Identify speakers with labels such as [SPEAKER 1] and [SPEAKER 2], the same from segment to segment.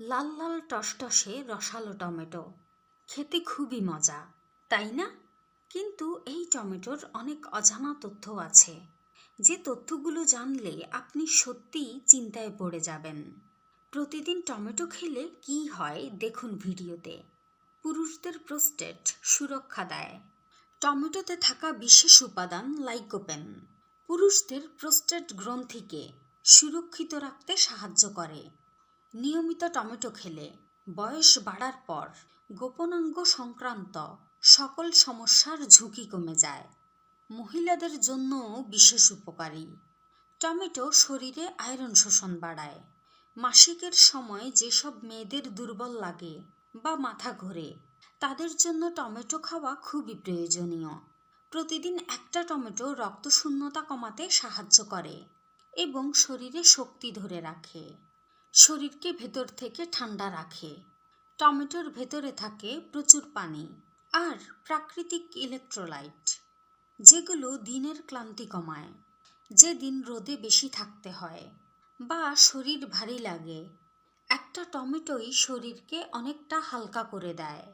[SPEAKER 1] লাল লাল টসটসে রসালো টমেটো। খেতে খুবই মজা, তাই না? কিন্তু এই টমেটোর অনেক অজানা তথ্য আছে। যে তথ্যগুলো জানলে আপনি সত্যিই চিন্তায় পড়ে যাবেন। প্রতিদিন টমেটো খেলে কি হয় দেখুন ভিডিওতে। পুরুষদের প্রোস্টেট সুরক্ষা দেয়। টমেটোতে থাকা বিশেষ উপাদান লাইকোপেন। পুরুষদের প্রোস্টেট গ্রন্থিকে সুরক্ষিত রাখতে সাহায্য করে। নিয়মিত টমেটো খেলে বয়স বাড়ার পর গোপনাঙ্গ সংক্রান্ত সকল সমস্যার ঝুঁকি কমে যায়। মহিলাদের জন্যও বিশেষ উপকারী। টমেটো শরীরে আয়রন শোষণ বাড়ায়। মাসিকের সময় যেসব মেয়েদের দুর্বল লাগে বা মাথা ঘোরে, তাদের জন্য টমেটো খাওয়া খুবই প্রয়োজনীয়। প্রতিদিন একটা টমেটো রক্তশূন্যতা কমাতে সাহায্য করে এবং শরীরে শক্তি ধরে রাখে। শরীরকে ভেতর থেকে ঠান্ডা রাখে। টমেটোর ভেতরে থাকে প্রচুর পানি আর প্রাকৃতিক ইলেকট্রোলাইট, যেগুলো দিনের ক্লান্তি কমায়, যে দিন রোদে বেশি থাকতে হয় বা শরীর ভারী লাগে। একটা টমেটোই শরীরকে অনেকটা হালকা করে দেয়।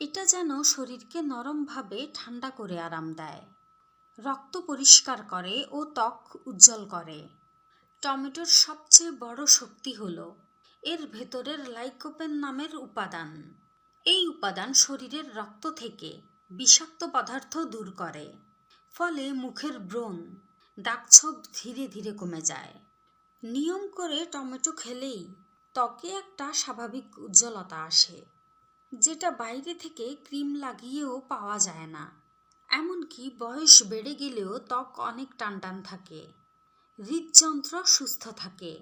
[SPEAKER 1] এটা যেন শরীরকে নরমভাবে ঠান্ডা করে আরাম দেয়। রক্ত পরিষ্কার করে ও ত্বক উজ্জ্বল করে। টমেটোর সবচেয়ে বড় শক্তি হল এর ভেতরের লাইকোপেন নামের উপাদান। এই উপাদান শরীরের রক্ত থেকে বিষাক্ত পদার্থ দূর করে, ফলে মুখের ব্রণ, দাগছোপ ধীরে ধীরে কমে যায়। নিয়ম করে টমেটো খেলেই ত্বকে একটা স্বাভাবিক উজ্জ্বলতা আসে, যেটা বাইরে থেকে ক্রিম লাগিয়েও পাওয়া যায় না। এমনকি বয়স বেড়ে গেলেও ত্বক অনেক টানটান থাকে। হৃদযন্ত্র সুস্থ থাকে।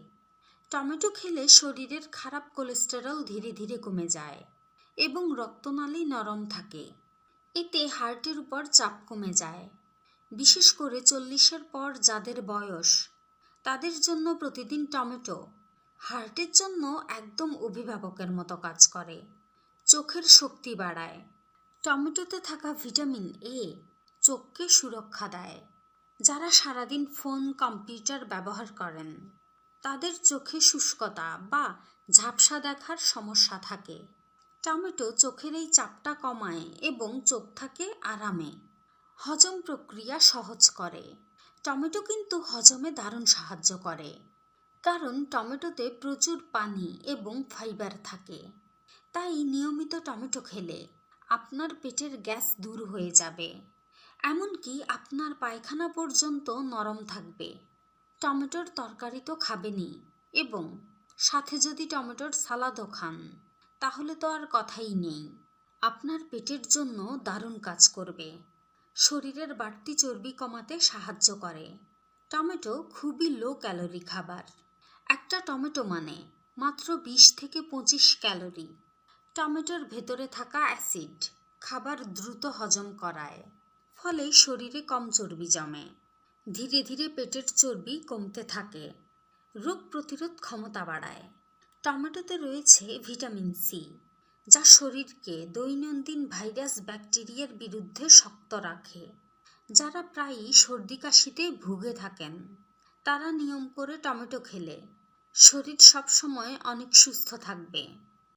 [SPEAKER 1] টমেটো খেলে শরীরের খারাপ কোলেস্টেরল ধীরে ধীরে কমে যায় এবং রক্তনালী নরম থাকে। এতে হার্টের উপর চাপ কমে যায়। বিশেষ করে চল্লিশের পর যাদের বয়স, তাদের জন্য প্রতিদিন টমেটো হার্টের জন্য একদম অভিভাবকের মতো কাজ করে। চোখের শক্তি বাড়ায়। টমেটোতে থাকা ভিটামিন এ চোখকে সুরক্ষা দেয়। যারা সারাদিন ফোন, কম্পিউটার ব্যবহার করেন, তাদের চোখে শুষ্কতা বা ঝাপসা দেখার সমস্যা থাকে। টমেটো চোখের এই চাপটা কমায় এবং চোখ থাকে আরামে। হজম প্রক্রিয়া সহজ করে। টমেটো কিন্তু হজমে দারুণ সাহায্য করে। কারণ টমেটোতে প্রচুর পানি এবং ফাইবার থাকে। তাই নিয়মিত টমেটো খেলে আপনার পেটের গ্যাস দূর হয়ে যাবে। এমনকি আপনার পায়খানা পর্যন্ত নরম থাকবে। টমেটোর তরকারি তো খাবেনই এবং সাথে যদি টমেটোর সালাদও খান, তাহলে তো আর কথাই নেই। আপনার পেটের জন্য দারুণ কাজ করবে। শরীরের বাড়তি চর্বি কমাতে সাহায্য করে। টমেটো খুবই লো ক্যালোরি খাবার। একটা টমেটো মানে মাত্র বিশ থেকে পঁচিশ ক্যালোরি টমেটোর ভেতরে থাকা অ্যাসিড খাবার দ্রুত হজম করায়। ফলে শরীরে কম চর্বি জমে। ধীরে ধীরে পেটের চর্বি কমতে থাকে। রোগ প্রতিরোধ ক্ষমতা বাড়ায়। টমেটোতে রয়েছে ভিটামিন সি যা শরীরকে দৈনন্দিন ভাইরাস ব্যাকটেরিয়ার বিরুদ্ধে শক্ত রাখে। যারা প্রায়ই সর্দি কাশিতে ভুগে থাকেন, তারা নিয়ম করে টমেটো খেলে। শরীর সবসময় অনেক সুস্থ থাকবে।